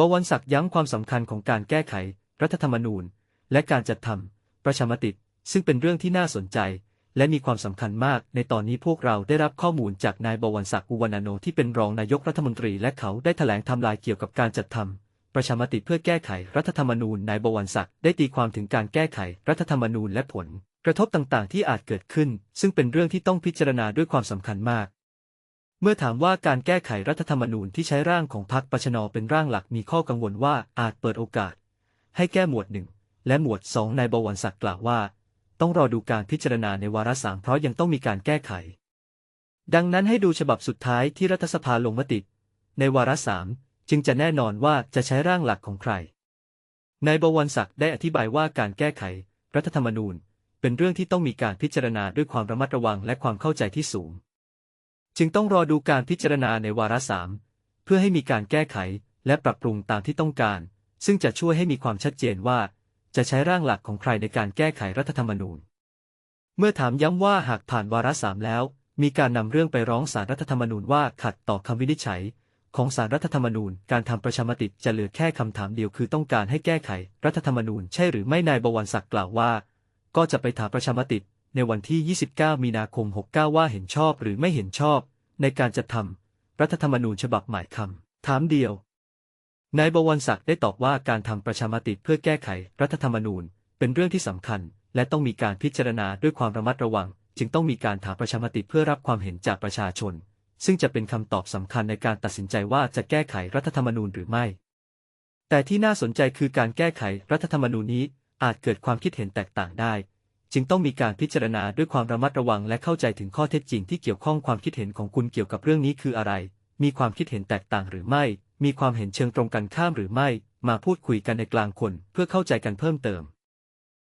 บวรศักดิ์ย้ำความสำคัญของการแก้ไข รัฐธรรมนูญ และการจัดทำประชามติซึ่งเป็นเรื่องที่น่าสนใจ และมีความสำคัญมาก ในตอนนี้พวกเราได้รับข้อมูลจากนายบวรศักดิ์อุวรรณโนที่เป็นรองนายกรัฐมนตรีและเขาได้แถลงทำลายเกี่ยวกับการจัดทำประชามติเพื่อแก้ไขรัฐธรรมนูญนายบวรศักดิ์ได้ตีความถึงการแก้ไขรัฐธรรมนูญและผล กระทบต่างๆ ที่อาจเกิดขึ้น ซึ่งเป็นเรื่องที่ต้องพิจารณาด้วยความสำคัญมาก เมื่อถามว่าการแก้ไขรัฐธรรมนูญที่ใช้ร่างของพรรคประชนเป็นร่างหลักมีข้อกังวลว่าอาจเปิดโอกาส ให้แก้หมวดหนึ่งและหมวดสองนายบวรศักดิ์กล่าวว่า ต้องรอดูการพิจารณาในวาระสามเพราะยังต้องมีการแก้ไข ดังนั้นให้ดูฉบับสุดท้ายที่รัฐสภาลงมติ ในวาระสามจึงจะแน่นอนว่าจะใช้ร่างหลักของใครนายบวรศักดิ์ได้อธิบายว่าการแก้ไข รัฐธรรมนูญ เป็นเรื่องที่ต้องมีการพิจารณาด้วยความระมัดระวังและความเข้าใจที่สูง จึงต้องรอดูการพิจารณาในวาระสามเพื่อให้มีการแก้ไขและปรับปรุงตามที่ต้องการ ซึ่งจะช่วยให้มีความชัดเจนว่า จะใช้ร่างหลักของใครในการแก้ไขรัฐธรรมนูญ เมื่อถามย้ำว่าหากผ่านวาระสามแล้ว มีการนำเรื่องไปร้องศาลรัฐธรรมนูญว่าขัดต่อคำวินิจฉัย ของศาลรัฐธรรมนูญการทำประชามติจะเหลือแค่คำถามเดียวคือต้องการให้แก้ไขรัฐธรรมนูญใช่หรือไม่นายบวรศักดิ์กล่าวว่า ก็จะไปถามประชามติ ในวันที่ 29 มีนาคม 69 ว่าเห็นชอบหรือไม่เห็นชอบ ในการจัดทำรัฐธรรมนูญฉบับใหม่คำถามเดียวนายบวรศักดิ์ได้ตอบว่าการทำประชามติเพื่อแก้ไขรัฐธรรมนูญ เป็นเรื่องที่สำคัญ และต้องมีการพิจารณาด้วยความระมัดระวัง จึงต้องมีการถามประชามติเพื่อรับความเห็นจากประชาชน ซึ่งจะเป็นคำตอบสำคัญในการตัดสินใจว่าจะแก้ไขรัฐธรรมนูญหรือไม่ แต่ที่น่าสนใจคือการแก้ไขรัฐธรรมนูญนี้อาจเกิดความคิดเห็นแตกต่างได้ จึงต้องมีการพิจารณาด้วยความระมัดระวังและเข้าใจถึงข้อเท็จจริงที่เกี่ยวข้องความคิดเห็นของคุณเกี่ยวกับเรื่องนี้คืออะไร มีความคิดเห็นแตกต่างหรือไม่ มีความเห็นเชิงตรงกันข้ามหรือไม่ มาพูดคุยกันในกลางคนเพื่อเข้าใจกันเพิ่มเติม